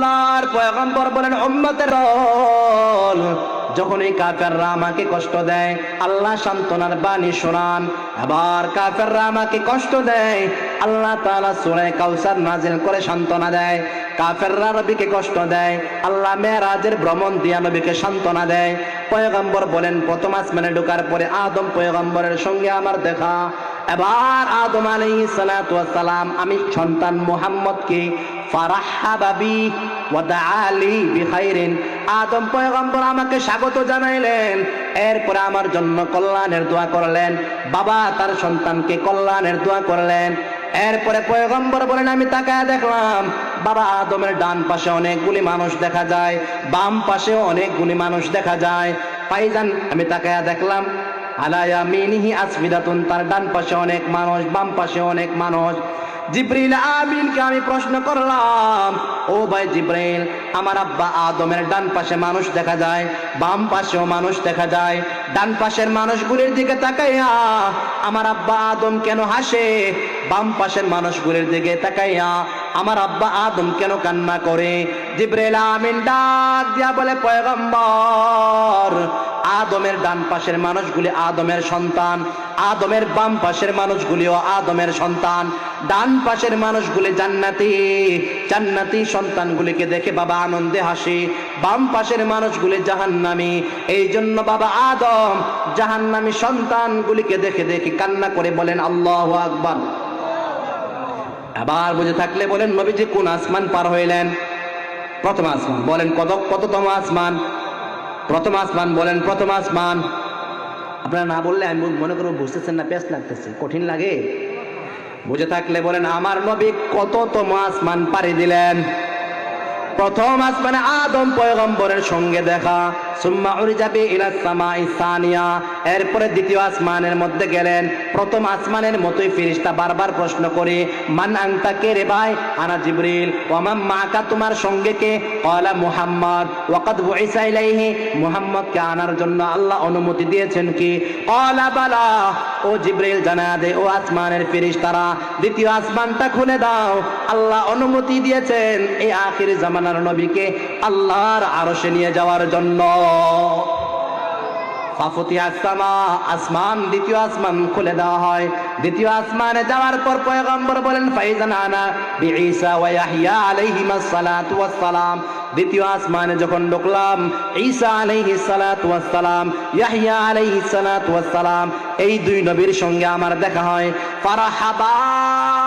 আল্লাহর পয়গম্বর বলেন উম্মতের যখন এই কাফেররা আমাকে কষ্ট দেয়, আল্লাহ সান্ত্বনার বাণী শোনান। আবার কাফেররা আমাকে কষ্ট দেয়, আল্লাহ তাআলা সূরা কাউসার নাজিল করে সান্ত্বনা দেয়। কাফেররা নবীকে কষ্ট দেয়, আল্লাহ মেরাজের ভ্রমণ দিয়া নবীকে সান্ত্বনা দেয়। পয়গম্বর বলেন, প্রথম আসমানে ঢোকার পরে আদম পয়গম্বরের সঙ্গে আমার দেখা। এবার আদম আলাইহিস সালাতু সালাম, আমি সন্তান মুহাম্মদকে ফারাহাবাবি ওয়াদাআলি বিখাইরিন আদম পয়গম্বর আমাকে স্বাগত জানাইলেন। এরপরে আমার জন্য কল্যাণের দোয়া করলেন। বাবা, তার সন্তানকে কল্যাণের দোয়া করলেন। এরপরে পয়গম্বর বলেন, আমি তাকায় দেখলাম, বাবা আদমের ডান পাশে অনেকগুলি মানুষ দেখা যায়, বাম পাশে অনেকগুলি মানুষ দেখা যায়। পাইজান আমি তাকায় দেখলাম, আলায়া মিনিহি আসমিদাতুন, তার ডান পাশে অনেক মানুষ, বাম পাশে অনেক মানুষ। জিব্রিল আমিনকে আমি প্রশ্ন করলাম, ও ভাই জিব্রাইল আমার আব্বা আদমের ডান পাশে মানুষ দেখা যায়, বাম পাশেও মানুষ দেখা যায়, ডান পাশের মানুষগুলির দিকে তাকাইয়া আমার আব্বা আদম কেন হাসে? বাম পাশের মানুষগুলির দিকে তাকাইয়া আমার আব্বা আদম কেন কান্না করে? জিব্রাইল আমিন ডাক দিয়া বলে, পয়গম্বর আদমের ডান পাশের মানুষগুলি আদমের সন্তান, আদমের বাম পাশের মানুষগুলিও আদমের সন্তান। ডান পাশের মানুষগুলি জান্নাতি জান্নাতি সন্তানগুলিকে দেখে বাবা আনন্দে হাসি। বাম পাশের মানুষগুলি জাহান্নামি এই জন্য বাবা আদম জাহান্নামি সন্তানগুলিকে দেখে দেখে কান্না করে বলেন, আল্লাহ আকবার। আবার বুঝে থাকলে বলেন, নবীজি কোন আসমান পার হইলেন? প্রথম আসমান, বলেন, কত, কততম আসমান? প্রথম আসমান বলেন, প্রথম আসমান। আপনারা না বললে আমি মনে করব বুঝতেছেন না পেস লাগতেছে, কঠিন লাগে। বুঝে থাকলে বলেন, আমার নবী কততম আসমান পাড়ি দিলেন? প্রথম আসমানে আদম পয়গম্বরের সঙ্গে দেখা। এরপরে দ্বিতীয় আসমানের মধ্যে গেলেন। প্রথম আসমানের মতোই ফিরিস্তা বারবার প্রশ্ন করে, মান আংতা কে রে ভাই? আনা জিবরিল। ওয়ামাম মাকা তোমার সঙ্গে কে? কলা মুহাম্মদ। ওয়াকাদ বুইসা ইলাইহি। মুহাম্মদকে আনার জন্য আল্লাহ অনুমতি দিয়েছেন কি? কলা বালা। ও জিব্রাইল জানা দে, ও আসমানের ফেরেশতারা দ্বিতীয় আসমানটা খুলে দাও। আল্লাহ অনুমতি দিয়েছেন এই আখির জামানার নবীকে আল্লাহর আরশে নিয়ে যাওয়ার জন্য। আসমান, দ্বিতীয় আসমান খুলে দেওয়া হয়। দ্বিতীয় আসমানে যাওয়ার পর পয়গম্বর বলেন ফাইজান আনা বিঈসা ওয়া ইয়াহইয়া আলাইহিমাস সালাতু সালাম। দ্বিতীয় আসমানে যখন ঢুকলাম, ঈসা আলাইহিস সালাতু ওয়াস সালাম ইয়াহইয়া আলাইহিস সালাতু এই দুই নবীর সঙ্গে আমার দেখা হয়। ফারাহাবা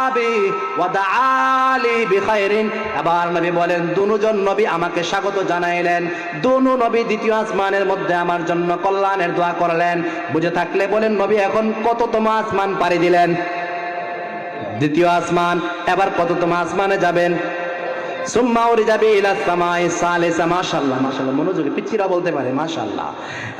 বি ওয়া দাআলি বিখাইরিন। আবার নবী বলেন দুজন নবী আমাকে স্বাগত জানাইলেন। দুনু নবী দ্বিতীয় আসমানের মধ্যে আমার জন্য কল্যাণের দোয়া করলেন। বুঝে থাকলে বলেন, নবী এখন কত কততম আসমান পাড়ি দিলেন? দ্বিতীয় আসমান, এবার কত কততম আসমানে যাবেন? সুম্মা উড়ে যাবে ইলা সামাই সালিসা, মাশাআল্লাহ মাশাআল্লাহ, মনোযোগে পিচ্ছিরা বলতে পারে, মাশাআল্লাহ।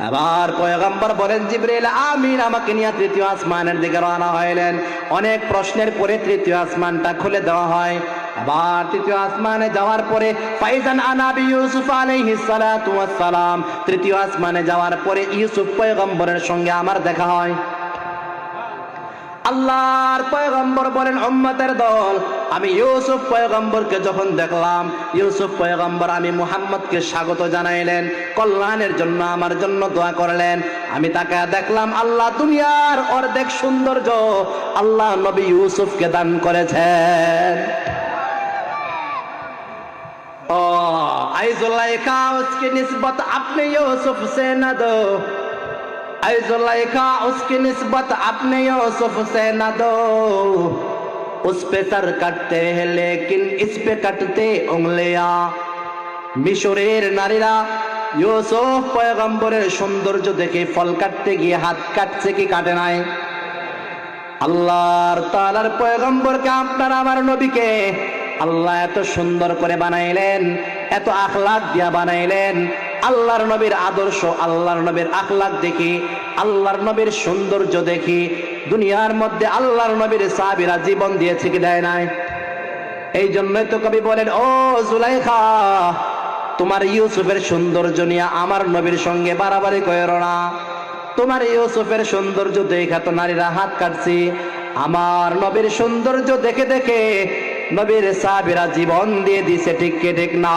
আবার পয়গম্বর বলেন, জিবরিল আমিন, আমাকে নিয়ে তৃতীয় আসমানের দিকে রওনা হইলেন। অনেক প্রশ্নের পরে তৃতীয় আসমানটা খুলে দেওয়া হয়। আবার তৃতীয় আসমানে যাওয়ার পরে, ফাইজান আনাবি ইউসুফ আলাইহিস সালাতু ওয়াস সালাম। তৃতীয় আসমানে যাওয়ার পরে, ইউসুফ পয়গম্বরের সঙ্গে আমার দেখা হয়। আল্লাহর পয়গম্বর বলেন, উম্মতের দল। আমি ইউসুফ পয়গম্বরকে যখন দেখলাম, ইউসুফ পয়গম্বর আমি মুহাম্মদকে স্বাগত জানাইলেন, কল্যাণের জন্য আমার জন্য দোয়া করলেন। আমি তাকে দেখলাম, আল্লাহ, দুনিয়ার অর্ধেক সৌন্দর্য আল্লাহ নবী ইউসুফকে দান করেছেন। ও আইজুলাইকা উসকি নিসবত আপনি ইউসুফ সে না দো কাটতে মিশরের নারীরা সৌন্দর্য দেখে ফল কাটতে গিয়ে হাত কাটছে কি কাটে নাই। আল্লাহর তালার পয়গম্বরকে আপনার আমার নবীকে আল্লাহ এত সুন্দর করে বানাইলেন, এত আখলাদ দিয়া বানাইলেন আল্লাহর নবীর আদর্শ, আল্লাহর নবীর আখলাক দেখি, আল্লাহর নবীর সৌন্দর্য দেখি, দুনিয়ার মধ্যে আল্লাহর নবীর সাহাবীরা জীবন দিয়েছে কি দেয় নাই। এই জন্যই তো কবি বলেন, ও জুলাইখা, তোমার ইউসুফের সৌন্দর্য নিয়ে আমার নবীর সঙ্গে বাড়াবাড়ি করের না। তোমার ইউসুফের সৌন্দর্য দেখা তো নারীরা হাত কাটছি। আমার নবীর সৌন্দর্য দেখে দেখে নবীর সাহাবীরা জীবন দিয়ে দিছে, ঠিক কে ঠিক না?